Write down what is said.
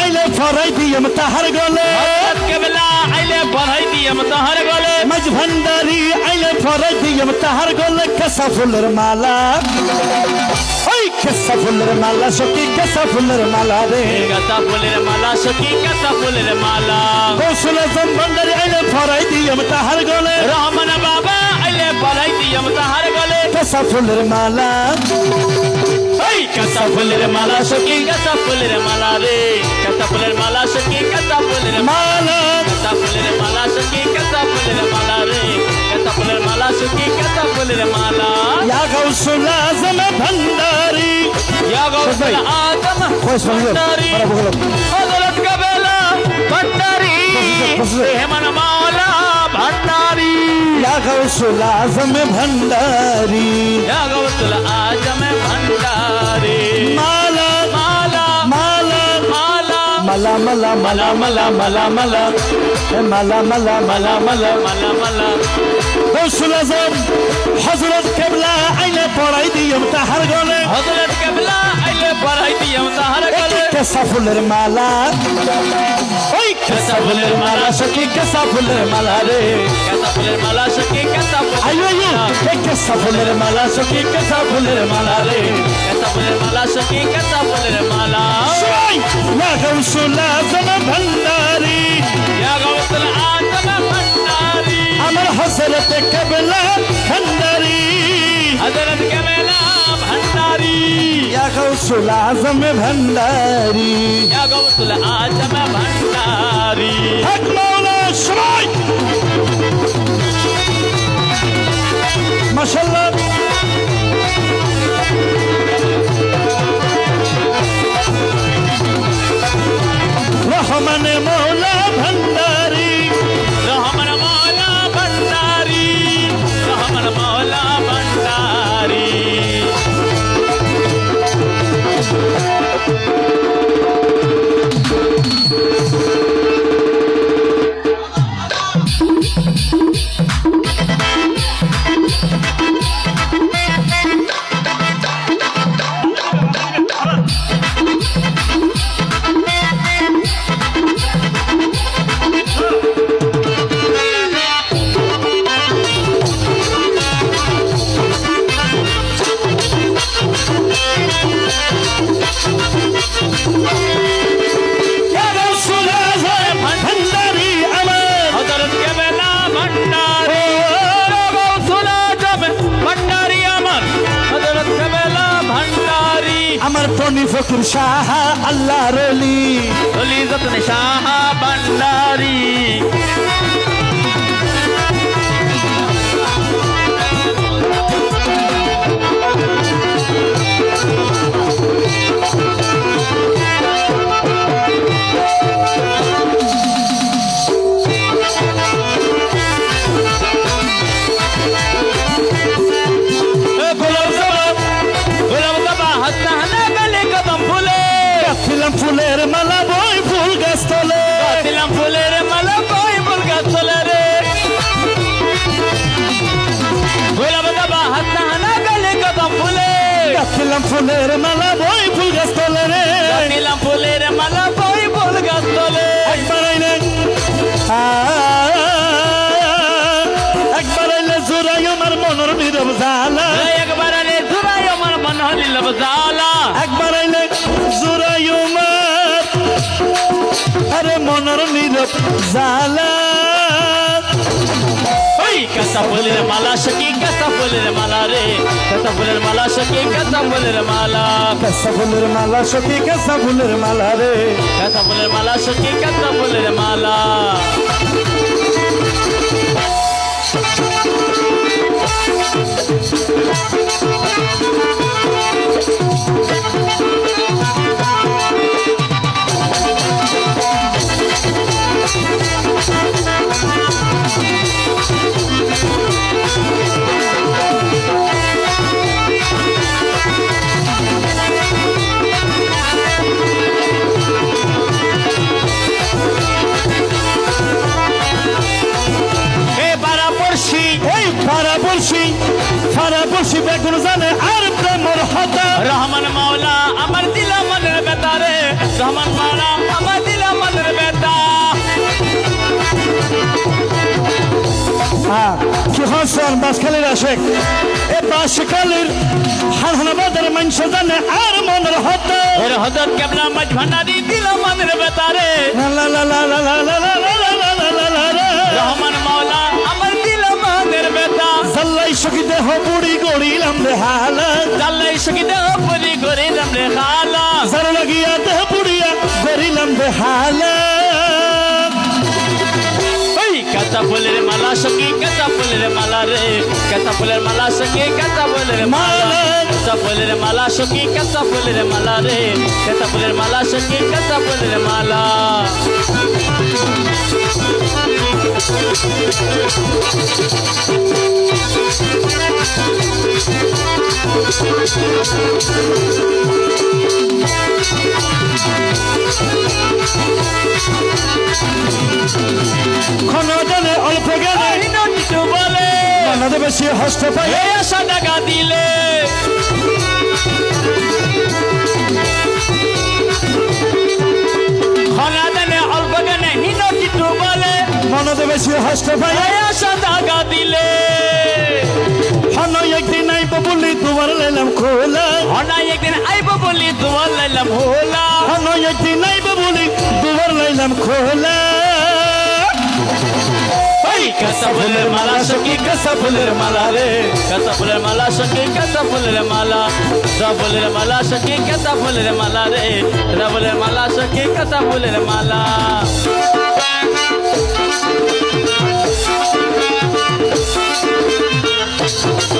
আইলে ফরাই দিয়ম তাহার গলে। কেবলা আইলে পড়াই দিয়াম তাহার গলে। মাঝ ভান্ডারি আইলে ফরাই দিয়ম তাহার গলে। কেসা ফুলের মালা। ওই কেসা ফুলের মালা সখী কেসা ফুলের মালা রে। কাঁচা ফুলের মালা সখী কাঁচা ফুলের মালা। কৌশল আজম ভান্ডারি আইলে ফরাই দিয়ম তাহার গলে। রহমান বাবা আইলে পড়াই দিয়াম তাহার গলে। কেসা ফুলের মালা। কাঁচা ফুলের মালা সখী কাঁচা ফুলের মালা রে কাঁচা ফুলের মালা সখী কাঁচা ফুলের মালা কাঁচা ফুলের মালা সখী কাঁচা ফুলের মালা রে কাঁচা ফুলের মালা সখী কাঁচা ফুলের মালা या गौसुल आज़म भंडारी या गौसुल आज़म भंडारी हज़रत का बेला भंडारी रहमान मौला भंडारी या गौसुल आज़म भंडारी या गौसुल आज़म মালা মালা মালা মালা মালা মালা মালা মালা মালা মালা মালা মালা কৌশল আজম হজরত কেবলা আইলে পড়াই দিয়ম তাহার গলে হজরত কেবলা আইলে পড়াই দিয়াম তাহার গলে কেসা ফুলের মালা ওই কেসা ফুলের মালা সখী কেসা ফুলের মালা রে फुलेर मला सखी कसा कसा फुलेर मला सखी कसा फुलेर मला रे. कसा फुलेर मला सखी कसा फुलेर मला? या गौसला जन भंडारी. या गौसला आजन भंडारी. अमर हसरत कबला भंडारी. हजरत कबला भंडारी. या गौसला आजम भंडारी. या गौसला রহমানে মৌলা ভান্ডারি। পনি ফকির শাহ আল্লাহ রলি রলি যতন শাহ ভান্ডারি ফুলের মালা বই ফুল গাছ তলে রে। দিলাম ফুলের মালা কই ফুল গাছ চলে একবার আইলে আ, একবার আইলে জোরাই আমার মনের নীরব জালা একবার আলে ধুরাই আমার মন হলিল জালা একবার আইলে জোরাই আমার আরে মনের নীরব জালা কাঁচা ফুলের মালা সখী কাঁচা ফুলের মালা রে কাঁচা ফুলের মালা সখী কাঁচা ফুলের মালা কাঁচা ফুলের মালা সখী কাঁচা ফুলের মালা রে কাঁচা ফুলের মালা সখী কাঁচা ফুলের মালা এ বলছি বেগুন জানে আর প্রেমর হতা রহমান মাওলা আমার দিলা মনের বেতারে রহমান মালা আমার দিল মনের বেতা হ্যাঁ কি হসন বাসখালীর আশেক এ বাসখালীর হানহানাবাদের মানুষ জানে আর মনের হতে ওর হদর কেবলা মাঝ ভান্ডারি দিল মনের বেতা লা লা লা লা লা লা লা লা লা লা লা লা লা লা রে। রহমান জাল্লাই সখী দেহ বুড়ি গড়িলাম রে হালা। জাল্লাই সকিতে পরি করে রে খালা জার লাগিয়া দেহ বুড়িয়া গড়িলাম রে হালা। কাঁচা ফুলের মালা সখী কাঁচা ফুলের মালা রে? কাঁচা ফুলের মালা সখী কাঁচা ফুলের মালা? কাঁচা ফুলের মালা সখী কাঁচা ফুলের মালা রে? কাঁচা ফুলের মালা সখী কাঁচা ফুলের মালা? ক্ষণ জানে অল্প এই নটিটু বলে। মনদে বেশি হস্ত পাই এই আশা টাকা দিলে। খনা দেনে অল্প জ্ঞানে হীন বলে। মনদে বেশি হস্ত পাই আশা টাকা দিলে। হন একদিন আইব বলি তোমার লাইলাম খোলা। হনা একদিন আইব বলি তোমার লাইলাম হোলা হন একদিন আইব বলি তোমার লাইলাম খোলা। কাঁচা ফুলের মালা সখী কাঁচা ফুলের মালা রে। কাঁচা ফুলের মালা সখী কাঁচা ফুলের মালা। কাঁচা মালা সখী কাঁচা ফুলের মালা রে। কাঁচা মালা সখী কাঁচা ফুলের মালা। Música